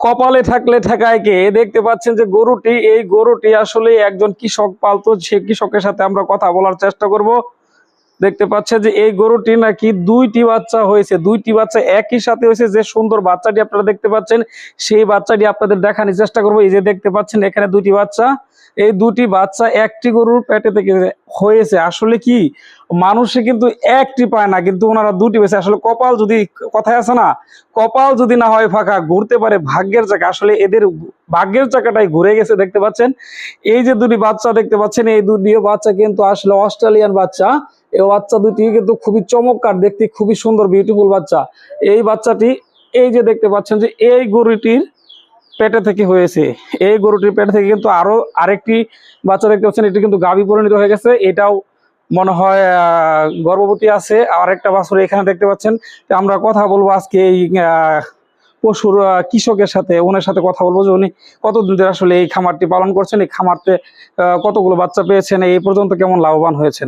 কপালে থাকলে ঠেকায় কে? দেখতে পাচ্ছেন যে গরুটি, এই গরুটি আসলে একজন কৃষক পালতো, সে কৃষকের সাথে আমরা কথা বলার চেষ্টা করব। দেখতে পাচ্ছেন যে এই গরুটি নাকি দুইটি বাচ্চা হয়েছে, দুইটি বাচ্চা একই সাথে হয়েছে। যে সুন্দর বাচ্চাটি আপনারা দেখতে পাচ্ছেন, সেই বাচ্চাটি আপনাদের দেখানোর চেষ্টা করব। এই যে দেখতে পাচ্ছেন, এখানে দুটি বাচ্চা। এই দুটি বাচ্চা একটি গরুর পেটে থেকে হয়েছে। আসলে কি? মানুষে কিন্তু একটি পায় না, কিন্তু ওনারা দুটি পেয়েছে। আসলে কপাল যদি কথায় আছে না, কপাল যদি না হয় ফাঁকা, ঘুরতে পারে ভাগ্যের চাকা। আসলে এদের ভাগ্যের চাকাটাই ঘুরে গেছে, দেখতে পাচ্ছেন। এই যে দুটি বাচ্চা দেখতে পাচ্ছেন, এই দুটি বাচ্চা কিন্তু আসলে অস্ট্রেলিয়ান বাচ্চা। এই বাচ্চা দুটি কিন্তু খুবই চমৎকার, দেখতে খুবই সুন্দর বিউটিফুল বাচ্চা। এই বাচ্চাটি, এই যে দেখতে পাচ্ছেন যে এই গরুটির পেটে থেকে হয়েছে। এই গরুটির পেটে থেকে কিন্তু আরও আরেকটি বাচ্চা দেখতে পাচ্ছেন, এটি কিন্তু গাভী পরিণত হয়ে গেছে। এটাও মনে হয় গর্ভবতী আছে। আর একটা বাছুর এখানে দেখতে পাচ্ছেন। আমরা কথা বলব আজকে এই পশুর কৃষকের সাথে, ওনার সাথে কথা বলব যে উনি কতদিন ধরে আসলে এই খামারটি পালন করছেন, এই খামারতে কতগুলো বাচ্চা পেয়েছেন, এই পর্যন্ত কেমন লাভবান হয়েছেন?